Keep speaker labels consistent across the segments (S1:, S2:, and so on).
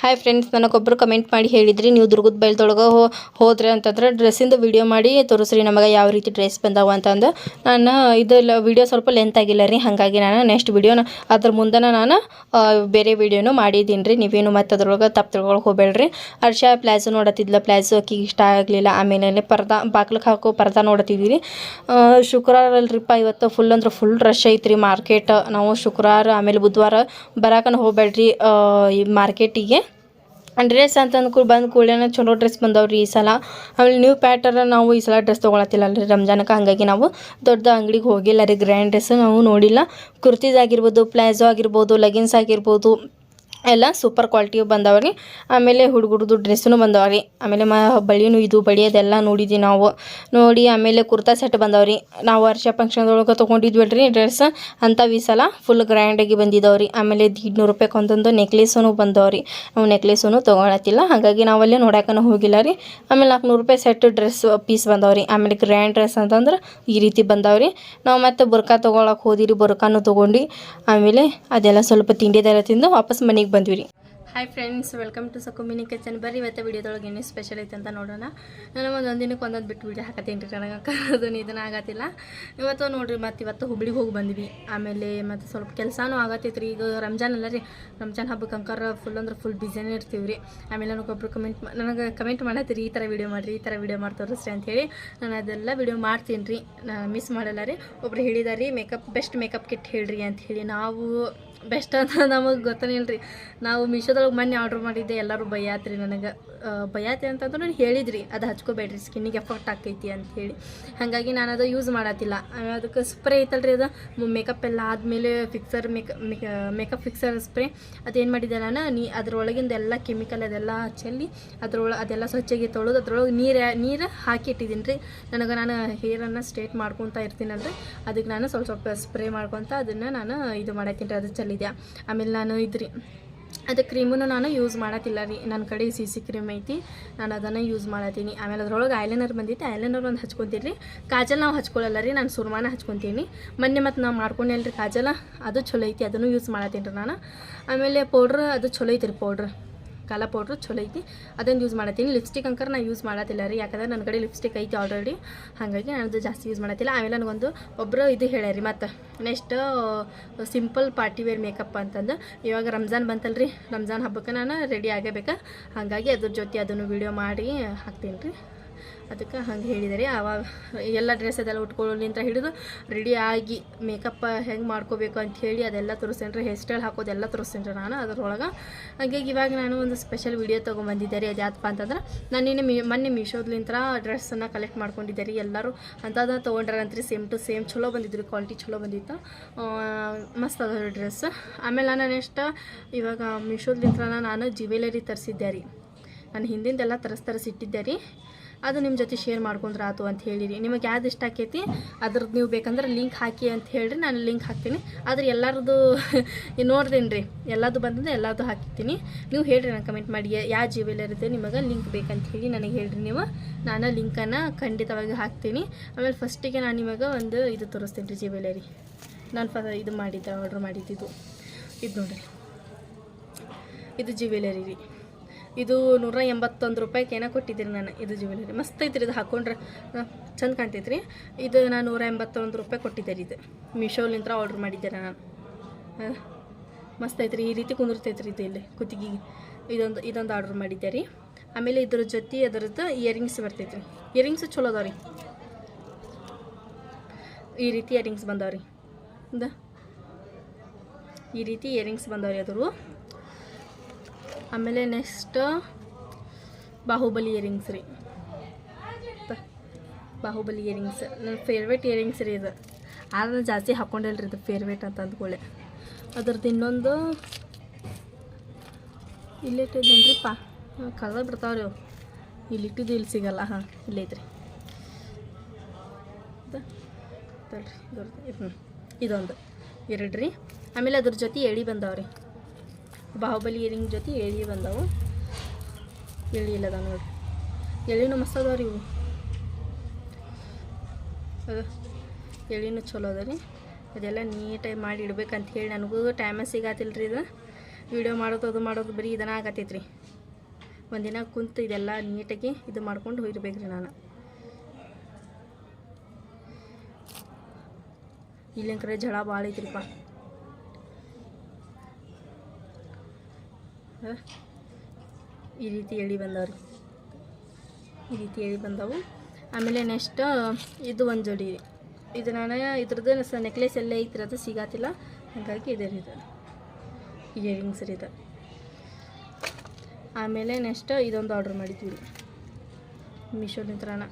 S1: Hi friends ನನಗೊಬ್ಬರು comment ಮಾಡಿ ಹೇಳಿದ್ರಿ, ನೀವು ದುರ್ಗದ ಬೈಲ್ದೊಳಗೆ ಹೋ, ಹೋದ್ರೆ ಅಂತಂದ್ರೆ ಡ್ರೆಸ್ಸಿಂದು ವಿಡಿಯೋ ಮಾಡಿ ತೋರಿಸ್ರಿ ನಮಗೆ ಯಾವ ರೀತಿ ಡ್ರೆಸ್ ಬಂದಾವ ಅಂತಂದು. ನಾನು ಇದು ವಿಡಿಯೋ ಸ್ವಲ್ಪ ಲೆಂತ್ ಆಗಿಲ್ಲ ರೀ, ಹಾಗಾಗಿ ನಾನು ನೆಕ್ಸ್ಟ್ ವಿಡಿಯೋನ ಅದ್ರ ಮುಂದೆ ನಾನು ಬೇರೆ ವೀಡಿಯೋನು ಮಾಡಿದ್ದೀನಿ ರೀ. ನೀವೇನು ಮತ್ತೆ ಅದ್ರೊಳಗೆ ತಪ್ಪು ತಿಳ್ಕೊಳಕ್ಕೆ ಹೋಗ್ಬೇಡ್ರಿ. ಅರ್ಷ ಪ್ಲ್ಯಾಝೋ ನೋಡತ್ತಿದ್ಲ ಪ್ಲ್ಯಾಝೋ ಆಕಿಗೆ ಇಷ್ಟ ಆಗಲಿಲ್ಲ. ಆಮೇಲೆ ಪರ್ದಾ ಬಾಗ್ಲಕ್ಕೆ ಹಾಕೋ ಪರ್ದಾ ನೋಡತ್ತಿದ್ದೀರಿ ಶುಕ್ರವಾರ ಅಲ್ರಿಪ್ಪ, ಇವತ್ತು ಫುಲ್ ಅಂದ್ರೆ ಫುಲ್ ರಶ್ ಐತ್ರಿ ಮಾರ್ಕೆಟ್ ನಾವು ಶುಕ್ರವಾರ, ಆಮೇಲೆ ಬುಧವಾರ ಬರಾಕನ ಹೋಗ್ಬೇಡ್ರಿ ಈ ಮಾರ್ಕೆಟಿಗೆ ಡ್ರೆಸ್ ಅಂತ ಅಂದ್ಕೂ ಬಂದ ಕೂಡಲೇ ಚಲೋ ಡ್ರೆಸ್ ಬಂದವ್ರಿ ಈ ಸಲ. ಆಮೇಲೆ ನ್ಯೂ ಪ್ಯಾಟರ್ನ್ ನಾವು ಈ ಸಲ ಡ್ರೆಸ್ ತೊಗೊಳತ್ತಿಲ್ಲ ರೀ ರಂಜಾನಕ್ಕೆ ಹಾಗಾಗಿ ನಾವು ದೊಡ್ಡ ಅಂಗಡಿಗೆ ಹೋಗಿಲ್ಲ ರೀ ಗ್ರ್ಯಾಂಡ್ ಡ್ರೆಸ್ ನಾವು ನೋಡಿಲ್ಲ. ಕುರ್ತೀಸ್ ಆಗಿರ್ಬೋದು ಪ್ಲಾಜೋ ಆಗಿರ್ಬೋದು ಲೆಗಿನ್ಸ್ ಆಗಿರ್ಬೋದು ಎಲ್ಲ ಸೂಪರ್ ಕ್ವಾಲಿಟಿ ಬಂದವ್ರಿ ಆಮೇಲೆ ಹುಡುಗರದು ಡ್ರೆಸ್ಸೂ ಬಂದವ್ರಿ ಆಮೇಲೆ ಮ ಬಳಿನೂ ಇದು ಬಳಿ ಅದೆಲ್ಲ ನೋಡಿದ್ವಿ ನಾವು. ನೋಡಿ ಆಮೇಲೆ ಕುರ್ತಾ ಸೆಟ್ ಬಂದವ್ರಿ ನಾವು ವರ್ಷ ಫಂಕ್ಷನ್ದೊಳಗೆ ತೊಗೊಂಡಿದ್ವಲ್ರಿ ಡ್ರೆಸ್ ಅಂಥವು ಈ ಫುಲ್ ಗ್ರ್ಯಾಂಡಾಗಿ ಬಂದಿದ್ದಾವ್ರಿ ಆಮೇಲೆ ದೀಡ್ನೂರು ರೂಪಾಯಿಗೆ ಒಂದೊಂದು ನೆಕ್ಲೇಸೂ ಬಂದವ್ರಿ ನಾವು ನೆಕ್ಲೇಸೂ ತೊಗೊಳತ್ತಿಲ್ಲ. ಹಾಗಾಗಿ ನಾವಲ್ಲೇ ನೋಡಕ್ಕೂ ಹೋಗಿಲ್ಲ ರೀ. ಆಮೇಲೆ ನಾಲ್ಕುನೂರು ರೂಪಾಯಿ ಸೆಟ್ ಡ್ರೆಸ್ ಪೀಸ್ ಬಂದವ್ರಿ ಆಮೇಲೆ ಗ್ರ್ಯಾಂಡ್ ಡ್ರೆಸ್ ಅಂತಂದ್ರೆ ಈ ರೀತಿ ಬಂದವ್ರಿ ನಾವು ಮತ್ತೆ ಬುರ್ಕಾ ತೊಗೊಳಕ್ಕೆ ಹೋದಿರಿ, ಬುರ್ಕಾನು ತೊಗೊಂಡು. ಆಮೇಲೆ ಅದೆಲ್ಲ ಸ್ವಲ್ಪ ತಿಂಡಿದೆಲ್ಲ ತಿಂದು ವಾಪಸ್ ಮನೆಗೆ ಬಂದ್ವಿ ರೀ ಹಾಯ್ ಫ್ರೆಂಡ್ಸ್ ವೆಲ್ಕಮ್ ಟು ಸಕುಮಿನಿ ಕಿಚನ್ ಬರ್ರಿ, ಇವತ್ತು ವೀಡಿಯೋದೊಳಗೆ ಏನು ಸ್ಪೆಷಲ್ ಐತೆ ಅಂತ ನೋಡೋಣ. ನಾನು ಒಂದು ದಿನಕ್ಕೆ ಒಂದೊಂದು ಬಿಟ್ಟು ವೀಡಿಯೋ ಹಾಕತ್ತೀನಿ ರೀ ನನಗೆ. ಅದನ್ನು ಇದನ್ನು ಆಗತ್ತಿಲ್ಲ. ಇವತ್ತು ನೋಡಿರಿ, ಮತ್ತು ಇವತ್ತು ಹುಬ್ಳಿಗೆ ಹೋಗಿ ಬಂದ್ವಿ. ಆಮೇಲೆ ಮತ್ತು ಸ್ವಲ್ಪ ಕೆಲಸನೂ ಆಗತ್ತೈತೆ ರೀ ಈಗ ರಂಜಾನ್ ಅಲ್ಲ ರೀ. ರಂಜಾನ್ ಹಬ್ಬಕ್ಕೆ ಅಂಕರ್ ಫುಲ್ ಅಂದ್ರೆ ಫುಲ್ ಬಿಸಿನೇ ಇರ್ತೀವಿ ರೀ. ಆಮೇಲೆ ನನಗೊಬ್ಬರು ಕಮೆಂಟ್ ನನಗೆ ಕಮೆಂಟ್ ಮಾಡತ್ತೀರಿ, ಈ ಥರ ವಿಡಿಯೋ ಮಾಡಿರಿ, ಈ ಥರ ವಿಡಿಯೋ ಮಾಡಿ ತೋರಿಸ್ರಿ ಅಂಥೇಳಿ ನಾನು ಅದೆಲ್ಲ ವಿಡಿಯೋ ಮಾಡ್ತೀನಿ ರೀ. ನಾನು ಮಿಸ್ ಮಾಡಲ್ಲ ರೀ. ಒಬ್ರು ಹೇಳಿದಾರೆ ರೀ ಮೇಕಪ್ ಬೆಸ್ಟ್ ಮೇಕಪ್ ಕಿಟ್ ಹೇಳ್ರಿ ಹೇಳಿ. ನಾವು ಬೆಸ್ಟ್ ಅಂತ ನಮಗೆ ಗೊತ್ತನೇ ರೀ ನಾವು ಮೀಶೋದೊಳಗೆ ಮೊನ್ನೆ ಆರ್ಡ್ರ್ ಮಾಡಿದ್ದೆ, ಎಲ್ಲರೂ ಬೈಯಾತ್ರಿ ನನಗೆ. ಬಯ್ಯಾತ್ರಿ ಅಂತಂದ್ರೆ ನಾನು ಹೇಳಿದ್ರಿ, ಅದು ಹಚ್ಕೋಬೇಡ್ರಿ ಸ್ಕಿನ್ನಿಗೆ ಎಫೆಕ್ಟ್ ಆಕೈತಿ ಅಂತ ಹೇಳಿ. ಹಾಗಾಗಿ ನಾನು ಅದು ಯೂಸ್ ಮಾಡತ್ತಿಲ್ಲ ಅದಕ್ಕೆ ಸ್ಪ್ರೇ ಐತಲ್ರಿ ಅದು ಮೇಕಪ್ ಎಲ್ಲ ಆದಮೇಲೆ fixer make makeup fixer spray ಅದೇನು ಮಾಡಿದೆ ನಾನು, ನೀ ಅದರೊಳಗಿಂದ ಎಲ್ಲ ಕೆಮಿಕಲ್ ಅದೆಲ್ಲ ಚೆಲ್ಲಿ, ಅದ್ರೊಳಗೆ ಅದೆಲ್ಲ ಸ್ವಚ್ಛಗೆ ತೊಳೆದು, ಅದ್ರೊಳಗೆ ನೀರು ನೀರು ಹಾಕಿ ಇಟ್ಟಿದ್ದೀನಿ ರೀ ನನಗೆ ನಾನು ಹೇರನ್ನು ಸ್ಟ್ರೇಟ್ ಮಾಡ್ಕೊತಾ ಇರ್ತೀನಲ್ರಿ ಅದಕ್ಕೆ ನಾನು ಸ್ವಲ್ಪ ಸ್ವಲ್ಪ ಸ್ಪ್ರೇ ಮಾಡ್ಕೊತ ಅದನ್ನು ನಾನು ಇದು ಮಾಡತ್ತೀನಿ ರೀ ಅದು ಚೆಲ್ಲಿದೆ ಆಮೇಲೆ ನಾನು ಇದ್ರಿ ಅದು ಕ್ರೀಮನ್ನು ನಾನು ಯೂಸ್ ಮಾಡತ್ತಿಲ್ಲ ರೀ. ನನ್ನ ಕಡೆ ಸಿ ಸಿ ಕ್ರೀಮ್ ಐತಿ. ನಾನು ಅದನ್ನು ಯೂಸ್ ಮಾಡತ್ತೀನಿ ಆಮೇಲೆ ಅದ್ರೊಳಗೆ ಐಲೈನರ್ ಬಂದಿತ್ತು. ಐಲೈನರ್ ಒಂದು ಹಚ್ಕೊತೀನಿ ರೀ. ಕಾಜಲ್ ನಾವು ಹಚ್ಕೊಳ್ಳಲ್ಲ ರೀ. ನಾನು ಸುರ್ಮಾನ ಹಚ್ಕೊತೀನಿ. ಮೊನ್ನೆ ಮತ್ತು ನಾವು ಮಾಡ್ಕೊಂಡೆ ರೀ ಕಾಜಲ. ಅದು ಚಲೋ ಐತಿ. ಅದನ್ನು ಯೂಸ್ ಮಾಡತ್ತೀನಿ ರೀ ನಾನು. ಆಮೇಲೆ ಪೌಡ್ರ್ ಅದು ಚಲೋ ಐತಿ ರೀ ಪೌಡ್ರ್ ಕಾಲ ಪೌಡ್ರು ಚಲೋ ಐತಿ. ಅದನ್ನು ಯೂಸ್ ಮಾಡತ್ತೀನಿ. ಲಿಪ್ಸ್ಟಿಕ್ ಅಂಕರ್ ನಾನು ಯೂಸ್ ಮಾಡತ್ತಿಲ್ಲ ರೀ. ಯಾಕಂದ್ರೆ ನನ್ನ ಕಡೆ ಲಿಪ್ಸ್ಟಿಕ್ ಐತಿ ಆಲ್ರೆಡಿ ಹಾಗಾಗಿ ನಾನು ಅದು ಜಾಸ್ತಿ ಯೂಸ್ ಮಾಡತ್ತಿಲ್ಲ. ಆಮೇಲೆ ನನಗೊಂದು ಒಬ್ಬರು ಇದು ಹೇಳ್ಯಾರಿ ಮತ್ತು next simple party wear makeup ಅಂತಂದು. ಇವಾಗ ರಂಜಾನ್ ಬಂತಲ್ಲ ರೀ. ರಂಜಾನ್ ಹಬ್ಬಕ್ಕೆ ನಾನು ರೆಡಿ ಆಗಬೇಕು ಹಾಗಾಗಿ ಅದ್ರ ಜೊತೆ ಅದನ್ನು ವಿಡಿಯೋ ಮಾಡಿ ಹಾಕ್ತೀನಿ ರೀ. ಅದಕ್ಕೆ ಹಂಗೆ ಹೇಳಿದ್ದಾರೆ ಅವಾಗ ಎಲ್ಲ ಡ್ರೆಸ್ ಅದೆಲ್ಲ ಉಟ್ಕೊಳ್ಳೋಲಿಂತ ಹಿಡಿದು ರೆಡಿ ಆಗಿ ಮೇಕಪ್ ಹೆಂಗೆ ಮಾಡ್ಕೋಬೇಕು ಅಂತ ಹೇಳಿ ಅದೆಲ್ಲ ತೋರಿಸ್ತೇನೆ ಹೇರ್ ಸ್ಟೈಲ್ ಹಾಕೋದೆಲ್ಲ ತೋರಿಸ್ತೇನೆ ನಾನು ಅದರೊಳಗೆ. ಹಾಗಾಗಿ ಇವಾಗ ನಾನು ಒಂದು ಸ್ಪೆಷಲ್ ವಿಡಿಯೋ ತೊಗೊಂಬಂದಿದ್ದೆ ರೀ ಅದು ಅಂತಂದ್ರೆ, ನಾನು ನಿನ್ನೆ ಮೀ, ಮೊನ್ನೆ ಮೀಶೋದ್ಲಿಂತ ಡ್ರೆಸ್ಸನ್ನು ಕಲೆಕ್ಟ್ ಮಾಡ್ಕೊಂಡಿದ್ದೆ ರೀ ಎಲ್ಲರೂ. ಅಂಥದ್ದು ತೊಗೊಂಡ್ರಂತ್ರಿ ಸೇಮ್ ಟು ಸೇಮ್ ಚಲೋ ಬಂದಿದ್ರು ಕ್ವಾಲಿಟಿ ಚಲೋ ಬಂದಿತ್ತು. ಮಸ್ತ್ ಅದ ಡ್ರೆಸ್ ಆಮೇಲೆ ನಾನು ನೆಕ್ಸ್ಟ್ ಇವಾಗ ಮೀಶೋದ್ಲಿಂತ ನಾನು ಜ್ಯುವೆಲರಿ ತರಿಸಿದ್ದೆ ರೀ. ನಾನು ಹಿಂದಿಂದೆಲ್ಲ ತರಿಸ್ ತರಿಸಿಟ್ಟಿದ್ದೆ ರೀ. ಅದು ನಿಮ್ಮ ಜೊತೆ ಶೇರ್ ಮಾಡ್ಕೊಂಡ್ರೆ ಆತು ಅಂತ ಹೇಳಿರಿ. ನಿಮಗೆ ಯಾವ್ದು ಇಷ್ಟ ಆಕೈತಿ, ಅದ್ರದ್ದು ನೀವು ಬೇಕಂದ್ರೆ ಲಿಂಕ್ ಹಾಕಿ ಅಂತ ಹೇಳಿರಿ. ನಾನು ಲಿಂಕ್ ಹಾಕ್ತೀನಿ. ಆದ್ರೆ ಎಲ್ಲರದ್ದು ನೋಡ್ತೀನಿ ರೀ ಎಲ್ಲದು ಬಂದಂದ್ರೆ ಎಲ್ಲದು ಹಾಕಿರ್ತೀನಿ. ನೀವು ಹೇಳಿರಿ ನಾನು ಕಮೆಂಟ್ ಮಾಡಿ. ಯಾವ ಜೀವೆಲ್ಲರಿದೆ ನಿಮಗೆ ಲಿಂಕ್ ಬೇಕಂತ ಹೇಳಿ ನನಗೆ ಹೇಳಿರಿ ನೀವು. ನಾನು ಲಿಂಕನ್ನು ಖಂಡಿತವಾಗಿ ಹಾಕ್ತೀನಿ. ಆಮೇಲೆ ಫಸ್ಟಿಗೆ ನಾನು ನಿಮಗೆ ಒಂದು ಇದು ತೋರಿಸ್ತೀನಿ ರೀ ಜೀವೆಲ್ಲರಿ ನಾನು ಫ ಇದು ಮಾಡಿದ್ದೆ ಆರ್ಡ್ರ್ ಮಾಡಿದ್ದಿದ್ದು ಇದು ನೋಡಿರಿ. ಇದು ಜ್ಯುವೆಲರಿ ರೀ. ಇದು ನೂರ ಎಂಬತ್ತೊಂದು ರೂಪಾಯಿಗೆ ಏನೋ ಕೊಟ್ಟಿದ್ದೀರಿ ನಾನು ಇದು ಜ್ಯುವೆಲರಿ ಮಸ್ತ್ ಐತ್ರಿ ಇದು ಹಾಕೊಂಡ್ರೆ. ಚಂದ ಕಾಣ್ತೈತ್ರಿ. ಇದು ನಾನು ನೂರ ಎಂಬತ್ತೊಂದು ರೂಪಾಯಿ ಕೊಟ್ಟಿದ್ದೆ ರೀ ಇದು. ಮೀಶೋಲಿಂತ್ರ ಆರ್ಡ್ರ್ ಮಾಡಿದ್ದೆ ನಾನು. ಮಸ್ತ್ ಐತ್ರಿ. ಈ ರೀತಿ ಕುಂದಿರ್ತೈತ್ರಿ ಇದು ಇಲ್ಲಿ, ಕುತ್ತಿಗೆಗೆ. ಇದೊಂದು ಇದೊಂದು ಆರ್ಡ್ರ್ ಮಾಡಿದ್ದೆ ರೀ ಆಮೇಲೆ ಇದ್ರ ಜೊತೆ ಅದರದ್ದು ಇಯರಿಂಗ್ಸ್ ಬರ್ತೈತೆ ರೀ ಇಯರಿಂಗ್ಸ್ ಚಲೋ ಅದಾವ ರೀ ಈ ರೀತಿ ಇಯರಿಂಗ್ಸ್ ಬಂದಾವ ರೀ ಈ ರೀತಿ ಇಯರಿಂಗ್ಸ್ ಬಂದಾವ ರೀ ಅದ್ರು ಆಮೇಲೆ ನೆಕ್ಸ್ಟ್ ಬಾಹುಬಲಿ ಇಯರಿಂಗ್ಸ್ ರೀ. ಬಾಹುಬಲಿ ಇಯರಿಂಗ್ಸ್ ನನ್ನ ಫೇವ್ರೇಟ್ ಇಯರಿಂಗ್ಸ್ ರೀ ಇದು. ಆದ್ರೆ ಜಾಸ್ತಿ ಹಾಕ್ಕೊಂಡಿಲ್ಲ ರೀ ಇದು ಫೇವ್ರೇಟ್ ಅಂತ ಅಂದ್ಕೊಳ್ಳೆ ಅದ್ರದ್ದು ಇನ್ನೊಂದು ಇಲ್ಲಿಟ್ಟಿದ್ದೇನೆ ಪಾ ಕಲರ್ ಬಿಡ್ತಾವ್ರಿ ಅವು. ಇಲ್ಲಿಟ್ಟಿದ್ದು ಇಲ್ಲಿ ಸಿಗಲ್ಲ, ಹಾಂ ಇಲ್ಲೈತ್ರಿ ಇದೊಂದು ಎರಡು ರೀ ಆಮೇಲೆ ಅದ್ರ ಜೊತೆ ಎಳಿ ಬಂದಾವ್ರಿ. ಬಾಹುಬಲಿ ಇಯರಿಂಗ್ ಜೊತೆ ಎಳಿ ಬಂದವು. ಎಳಿ ಇಲ್ಲದ ನೋಡ್ರಿ. ಎಳಿನೂ ಮಸ್ತ್ ಅದಾವ ರೀ ಇವು. ಅದು ಎಳಿನೂ ಚಲೋ ಅದ ರೀ. ಅದೆಲ್ಲ ನೀಟಾಗಿ ಮಾಡಿ ಇಡ್ಬೇಕಂತ ಹೇಳಿ ನನಗೂ ಟೈಮ ಸಿಗತ್ತಿಲ್ಲ ರೀ ಇದು. ವೀಡಿಯೋ ಮಾಡೋದು, ಅದು ಮಾಡೋದು ಬರೀ ಇದನ್ನ ಆಗತ್ತೈತೆ ರೀ ಒಂದಿನ ಕುಂತು ಇದೆಲ್ಲ ನೀಟಾಗಿ ಇದು ಮಾಡ್ಕೊಂಡು ಹೋಗಿರ್ಬೇಕು ರೀ ನಾನು. ಇಲ್ಲಿನ ಕಡೆ ಜಳ ಭಾಳ ಐತ್ರಿಪ್ಪ. ಈ ರೀತಿ ಎಳಿ ರೀ ಈ ರೀತಿ ಎಳಿ ಬಂದವು. ಆಮೇಲೆ ನೆಕ್ಸ್ಟ್ ಇದು ಒಂದು ಜೋಡಿ ಇದು. ನಾನು ಇದ್ರದ್ದು ಸ ನೆಕ್ಲೆಸ್ ಎಲ್ಲ ಐತ್ರಿ ಅದು ಸಿಗಾತಿಲ್ಲ. ಹಾಗಾಗಿ ಇದೆ ರೀ ಇದು. ಇಯರಿಂಗ್ಸ್ ರೀ ಆಮೇಲೆ ನೆಕ್ಸ್ಟ್ ಇದೊಂದು ಆರ್ಡ್ರ್ ಮಾಡಿದ್ವಿ ರೀ. ಮೀಶೋಲಿಂತ್ರನ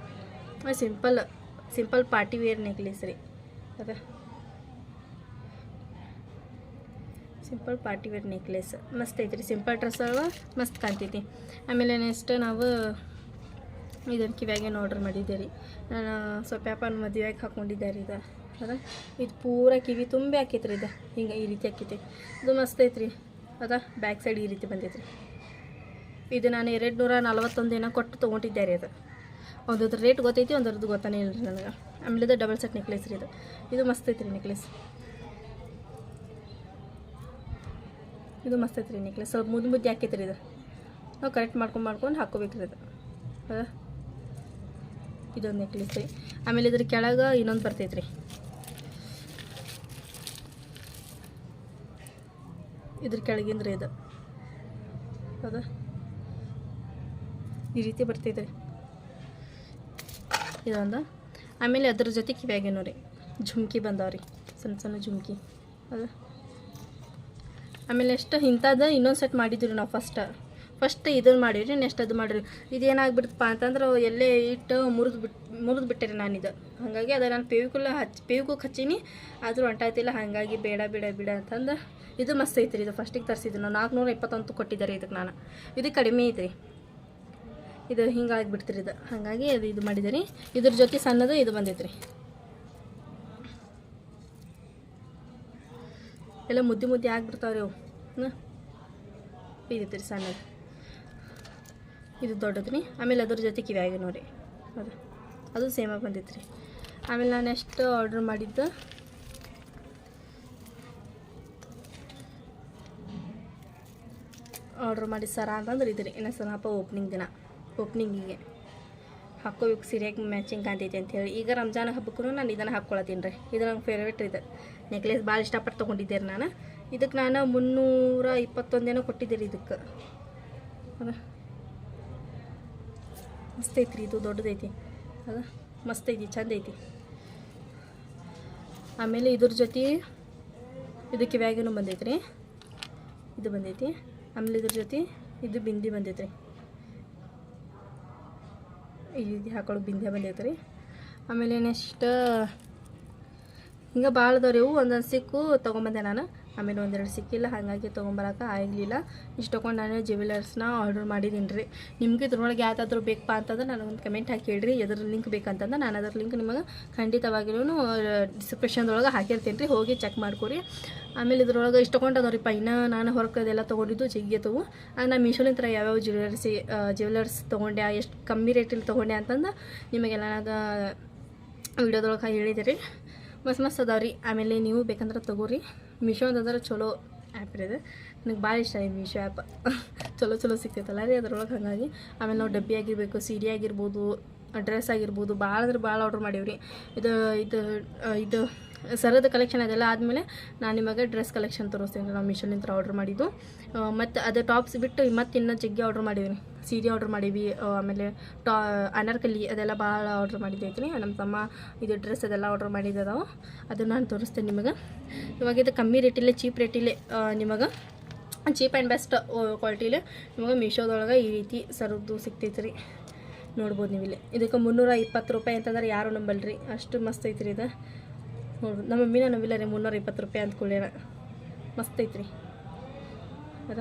S1: simple simple party wear necklace ರೀ. ಅದ. Simple party wear necklace. ಮಸ್ತ್ ಐತ್ರಿ, ಸಿಂಪಲ್ ಡ್ರೆಸ್ ಅವ ಮಸ್ತ್ ಕಾಣ್ತೈತಿ. ಆಮೇಲೆ ನೆಕ್ಸ್ಟ್ ನಾವು ಇದನ್ನು ಕಿವ್ಯಾಗೇನು ಆರ್ಡ್ರ್ ಮಾಡಿದ್ದೆ ರೀ ನಾನು ಸ್ವಲ್ಪ ಯಾಪನ ಮದುವೆಗೆ ಹಾಕ್ಕೊಂಡಿದ್ದೆ ರೀ ಇದು ಅದ? ಇದು ಪೂರ ಕಿವಿ ತುಂಬಿ ಹಾಕೈತ್ರಿ ಇದು. ಹಿಂಗೆ ಈ ರೀತಿ ಹಾಕೈತಿ. ಇದು ಮಸ್ತ್ ಐತ್ರಿ. ಅದ? ಬ್ಯಾಕ್ ಸೈಡ್ ಈ ರೀತಿ ಬಂದೈತ್ರಿ. ಇದು ನಾನು ಎರಡು ನೂರ ನಲ್ವತ್ತೊಂದು ದಿನ ಕೊಟ್ಟು ತೊಗೊಂಡಿದ್ದೆ ರೀ ಅದು. ಒಂದೊಂದು ರೇಟ್ ಗೊತ್ತೈತಿ ಒಂದರದ್ದು ಗೊತ್ತಾನೇ ಇಲ್ಲ ರೀ ನನಗೆ. ಆಮೇಲೆ ಇದು ಡಬಲ್ ಸೆಟ್ ನೆಕ್ಲೆಸ್ ರೀ ಇದು. ಇದು ಮಸ್ತ್ ಐತ್ರಿ ನೆಕ್ಲೆಸ್. ಇದು ಮಸ್ತ್ ಐತ್ರಿ ನೆಕ್ಲೆಸ್ ಸ್ವಲ್ಪ ಮುದ್ದು ಮುದ್ದೆ ಹಾಕೈತ್ರಿ ಇದು. ನಾವು ಕರೆಕ್ಟ್ ಮಾಡ್ಕೊಂಡು ಮಾಡ್ಕೊಂಡು ಹಾಕೋಬೇಕ್ರಿ ಇದು. ಹೌದಾ ಇದೊಂದು ನೆಕ್ಲೆಸ್ ರೀ. ಆಮೇಲೆ ಇದ್ರ ಕೆಳಗೆ ಇನ್ನೊಂದು ಬರ್ತೈತ್ರಿ. ಇದ್ರ ಕೆಳಗಿಂದ್ರಿ ಇದು. ಹೌದಾ? ಈ ರೀತಿ ಬರ್ತೈತ್ರಿ. ಇದೊಂದು. ಆಮೇಲೆ ಅದ್ರ ಜೊತೆ ಕಿವ್ಯಾಗೇನು ರೀ. ಝುಮ್ಕಿ ಬಂದಾವ್ರಿ. ಸಣ್ಣ ಸಣ್ಣ ಝುಮ್ಕಿ. ಅದು ಆಮೇಲೆ ನೆಕ್ಸ್ಟ್ ಇಂಥದ್ದು ಇನ್ನೊಂದು ಸೆಟ್ ಮಾಡಿದ್ವಿ ನಾವು ಫಸ್ಟ್ ಫಸ್ಟ್ ಇದನ್ನು ಮಾಡಿರಿ ನೆಕ್ಸ್ಟ್ ಅದು ಮಾಡಿರಿ. ಇದೇನಾಗ್ಬಿಡ್ತಪ್ಪ ಅಂತಂದ್ರೆ ಎಲ್ಲೇ ಇಟ್ಟು ಮುರಿದು ಬಿಟ್ಟು ಮುರಿದು ಬಿಟ್ಟೆ ರೀ ನಾನಿದು. ಹಾಗಾಗಿ ಅದು ನಾನು ಪೇವಿಕುಲ್ಲ ಹಚ್ಚಿ ಪೇವಿಗೂ ಹಚ್ಚೀನಿ. ಆದರೂ ಹೊಂಟಾಯ್ತಿಲ್ಲ, ಹಾಗಾಗಿ ಬೇಡ ಬೇಡ ಬೇಡ ಅಂತಂದು ಇದು ಮಸ್ತ್ ಐತ್ರಿ ಇದು ಫಸ್ಟಿಗೆ ತರಿಸಿದ್ದು. ನಾವು ನಾಲ್ಕುನೂರ ಇಪ್ಪತ್ತೊಂದು ಕೊಟ್ಟಿದ್ದಾರೆ ಇದಕ್ಕೆ ನಾನು. ಇದು ಕಡಿಮೆ ಐತ್ರಿ. ಇದು ಹಿಂಗಾಗಿ ಬಿಡ್ತೀರಿ ಇದು. ಹಾಗಾಗಿ ಅದು ಇದು ಮಾಡಿದೆ ಇದ್ರ ಜೊತೆ ಸಣ್ಣದು ಇದು ಬಂದೈತ್ರಿ. ಎಲ್ಲ ಮುದ್ದೆ ಮುದ್ದೆ ಆಗಿಬಿಡ್ತಾವ್ರಿ ಅವು ಇದೈತೆ ರೀ ಸಣ್ಣದು. ಇದು ದೊಡ್ಡದು ಆಮೇಲೆ ಅದ್ರ ಜೊತೆ ಕಿವಿಯಾಗಿ ನೋಡಿ ಅದು. ಅದು ಸೇಮಾಗಿ ಬಂದಿತ್ತು ರೀ ಆಮೇಲೆ ನಾನು ಎಷ್ಟು ಆರ್ಡ್ರ್ ಮಾಡಿದ್ದು. ಆರ್ಡ್ರ್ ಮಾಡಿ ಸರ ಅಂತಂದ್ರೆ ಇದ್ರಿ. ಇನ್ನು ಸ್ವಲ್ಪ ಓಪ್ನಿಂಗ್ ದಿನ. ಓಪ್ನಿಂಗಿಗೆ ಹಾಕೋಬೇಕು ಸೀರೆಗೆ ಮ್ಯಾಚಿಂಗ್ ಕಾಣ್ತೈತಿ ಅಂತೇಳಿ. ಈಗ ರಂಜಾನ್ ಹಬ್ಬಕ್ಕೂ ನಾನು ಇದನ್ನು ಹಾಕ್ಕೊಳತ್ತೀನಿ ರೀ. ಇದು ನಂಗೆ ಫೇವ್ರೇಟ್ ಇದು. ನೆಕ್ಲೆಸ್ ಭಾಳ ಇಷ್ಟಪಟ್ಟು ತೊಗೊಂಡಿದ್ದೆ ನಾನು. ಇದಕ್ಕೆ ನಾನು ಮುನ್ನೂರ ಇಪ್ಪತ್ತೊಂದೇನೋ ಕೊಟ್ಟಿದ್ದೆ ರೀ ಇದಕ್ಕೆ ಅದ. ಮಸ್ತ್ ಐತ್ರಿ ಇದು ದೊಡ್ಡದೈತಿ ಅದ. ಮಸ್ತ್ ಐತಿ, ಚಂದ ಐತಿ. ಆಮೇಲೆ ಇದ್ರ ಜೊತೆ ಇದಕ್ಕೆ ಕಿವ್ಯಾಗೇನು ರೀ ಇದು ಬಂದೈತಿ. ಆಮೇಲೆ ಇದ್ರ ಜೊತೆ ಇದು ಬಿಂದಿ ಬಂದೈತೆ ರೀ ಇದು ಹಾಕೊಳ್ಳೋ ಬಿಂದಿ ಬಂದೈತೆ ರೀ ಆಮೇಲೆ ನೆಕ್ಸ್ಟ್ ಹಿಂಗೆ ಭಾಳ ಅದಾವ್ರಿ. ಇವು ಒಂದೊಂದು ಸಿಕ್ಕು ತೊಗೊಂಬಂದೆ ನಾನು. ಆಮೇಲೆ ಒಂದೆರಡು ಸಿಕ್ಕಿಲ್ಲ, ಹಾಗಾಗಿ ತೊಗೊಂಬರಕ್ಕೆ ಆಗಲಿಲ್ಲ. ಇಷ್ಟು ತೊಗೊಂಡು ನಾನು ಜ್ಯುವೆಲರ್ಸ್ನ ಆರ್ಡರ್ ಮಾಡಿದ್ದೀನಿ ರೀ ನಿಮ್ಗೆ ಇದ್ರೊಳಗೆ ಯಾವ್ದಾದ್ರು ಬೇಕಪ್ಪ ಅಂತಂದ್ರೆ ನನಗೊಂದು ಕಮೆಂಟ್ ಹಾಕಿ ಹೇಳ್ರಿ. ಎದ್ರ ಲಿಂಕ್ ಬೇಕಂತಂದ್ರೆ ನಾನು ಅದ್ರ ಲಿಂಕ್ ನಿಮಗೆ ಖಂಡಿತವಾಗಿಯೂ ಡಿಸ್ಕ್ರಿಪ್ಷನ್ದೊಳಗೆ ಹಾಕಿರ್ತೀನಿ ರೀ ಹೋಗಿ ಚೆಕ್ ಮಾಡ್ಕೊರಿ. ಆಮೇಲೆ ಇದ್ರೊಳಗೆ ಇಷ್ಟು ತೊಗೊಂಡದವ್ರಿಪ್ಪ ಇನ್ನೂ ನಾನು ಹೊರಕದೆಲ್ಲ ತೊಗೊಂಡಿದ್ದು ಜಿಗ್ಗೆತವು ನಾನು ಮೀಶೋಲಿಂದ ಯಾವ್ಯಾವ ಜ್ಯುವೆಲರ್ಸಿ ಜ್ಯುವೆಲರ್ಸ್ ತೊಗೊಂಡೆ, ಎಷ್ಟು ಕಮ್ಮಿ ರೇಟಲ್ಲಿ ತೊಗೊಂಡೆ ಅಂತಂದು ನಿಮಗೆಲ್ಲ ನಾನು ವಿಡಿಯೋದೊಳಗೆ ಹೇಳಿದೆ ರೀ ಮಸ್ತ್ ಮಸ್ತ್ ಅದಾವೆ ರೀ. ಆಮೇಲೆ ನೀವು ಬೇಕಂದ್ರೆ ತಗೋರಿ. ಮೀಶೋ ಅಂತಂದ್ರೆ ಚಲೋ ಆ್ಯಪ್ ಇದೆ ನನಗೆ ಭಾಳ ಇಷ್ಟ ಈ ಮೀಶೋ ಆ್ಯಪ್ ಚಲೋ ಚಲೋ ಸಿಗ್ತೈತಲ್ಲ ರೀ ಅದ್ರೊಳಗೆ ಹಾಗಾಗಿ. ಆಮೇಲೆ ನಾವು ಡಬ್ಬಿ ಆಗಿರಬೇಕು ಸೀರೆ ಆಗಿರ್ಬೋದು ಡ್ರೆಸ್ ಆಗಿರ್ಬೋದು ಭಾಳ ಅಂದ್ರೆ ಭಾಳ ಆರ್ಡ್ರ್ ಮಾಡೀವಿ ರೀ ಇದು ಇದು ಇದು ಸರದ ಕಲೆಕ್ಷನ್ ಅದೆಲ್ಲ ಆದಮೇಲೆ ನಾನು ನಿಮಗೆ ಡ್ರೆಸ್ ಕಲೆಕ್ಷನ್ ತೋರಿಸ್ತೀನಿ ನಾವು ಮಿಶೋಲಿಂದ ಆರ್ಡ್ರ್ ಮಾಡಿದ್ದು. ಮತ್ತು ಅದು ಟಾಪ್ಸ್ ಬಿಟ್ಟು ಮತ್ತೆ ಇನ್ನೂ ಜಗ್ಗಿ ಆರ್ಡ್ರ್ ರೀ ಸೀರೆ ಆರ್ಡ್ರ್ ಮಾಡೀವಿ ಆಮೇಲೆ ಟಾ, ಅನಾರ್ಕಲಿ ಅದೆಲ್ಲ ಭಾಳ ಆರ್ಡ್ರ್ ಮಾಡಿದ್ದೈತ್ರಿ ನಮ್ಮ ತಮ್ಮ ಇದು ಡ್ರೆಸ್ ಅದೆಲ್ಲ ಆರ್ಡ್ರ್ ಮಾಡಿದ್ದಾವೆ ಅದನ್ನು ನಾನು ತೋರಿಸ್ತೇನೆ ನಿಮಗೆ. ಇವಾಗ ಇದು ಕಮ್ಮಿ ರೇಟಿಲ್ಲೇ ಚೀಪ್ ರೇಟಿಲ್ಲೇ ನಿಮಗೆ. ಚೀಪ್ ಆ್ಯಂಡ್ ಬೆಸ್ಟ್ ಕ್ವಾಲಿಟಿಲಿ ನಿಮಗೆ ಮೀಶೋದೊಳಗೆ ಈ ರೀತಿ ಸರದ್ದು ಸಿಗ್ತೈತೆ ರೀ ನೋಡ್ಬೋದು ನೀವು ಇಲ್ಲಿ. ಇದಕ್ಕೆ ಮುನ್ನೂರ ಇಪ್ಪತ್ತು ರೂಪಾಯಿ ಅಂತಂದ್ರೆ ಯಾರು ನಂಬಲ್ರಿ? ಅಷ್ಟು ಮಸ್ತ್ ಐತ್ರಿ ಇದು. ನೋಡ್ಬೋದು. ನಮ್ಮ ಮಮ್ಮಿನ ನಂಬಿಲ್ಲ ರೀ, ಮುನ್ನೂರ ಇಪ್ಪತ್ತು ರೂಪಾಯಿ ಅಂದ್ಕೊಳ್ಳೇನ. ಮಸ್ತ್ ಐತ್ರಿ. ಅದ?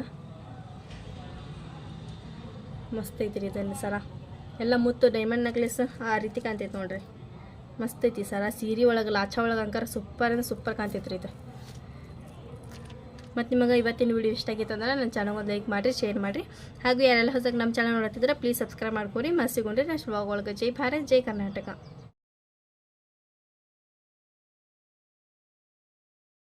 S1: ಮಸ್ತ್ ಐತ್ರಿ ಇದನ್ನು ಸರ. ಎಲ್ಲ ಮುತ್ತು ಡೈಮಂಡ್ ನೆಕ್ಲೆಸ್ ಆ ರೀತಿ ಕಾಣ್ತೈತೆ ನೋಡ್ರಿ. ಮಸ್ತ್ ಐತಿ ಸರ. ಸೀರೆ ಒಳಗೆ, ಲಾಚ ಒಳಗೆ ಅಂಕಾರ ಸೂಪರ್ ಅಂದ್ರೆ ಸೂಪರ್ ಕಾಣ್ತೈತ್ರಿ ಇದು. ಮತ್ತು ನಿಮಗೆ ಇವತ್ತಿನ ವಿಡಿಯೋ ಇಷ್ಟ ಆಗಿತ್ತು ಅಂದ್ರೆ ನನ್ನ ಚಾನಲ್ ಒಂದು ಲೈಕ್ ಮಾಡಿರಿ ಶೇರ್ ಮಾಡಿರಿ. ಹಾಗೂ ಯಾರೆಲ್ಲ ಹೊಸಕ್ಕೆ ನಮ್ಮ ಚಾನಲ್ ನೋಡ್ತಿದ್ರೆ ಪ್ಲೀಸ್ ಸಬ್ಸ್ಕ್ರೈಬ್ ಮಾಡ್ಕೊರಿ. ಮಸ್ತಿಗೊಂಡ್ರಿ ನೆಕ್ಸ್ಟ್ ವ್ಲಾಗ್ ಒಳಗೆ. ಜೈ ಭಾರತ್, ಜೈ ಕರ್ನಾಟಕ.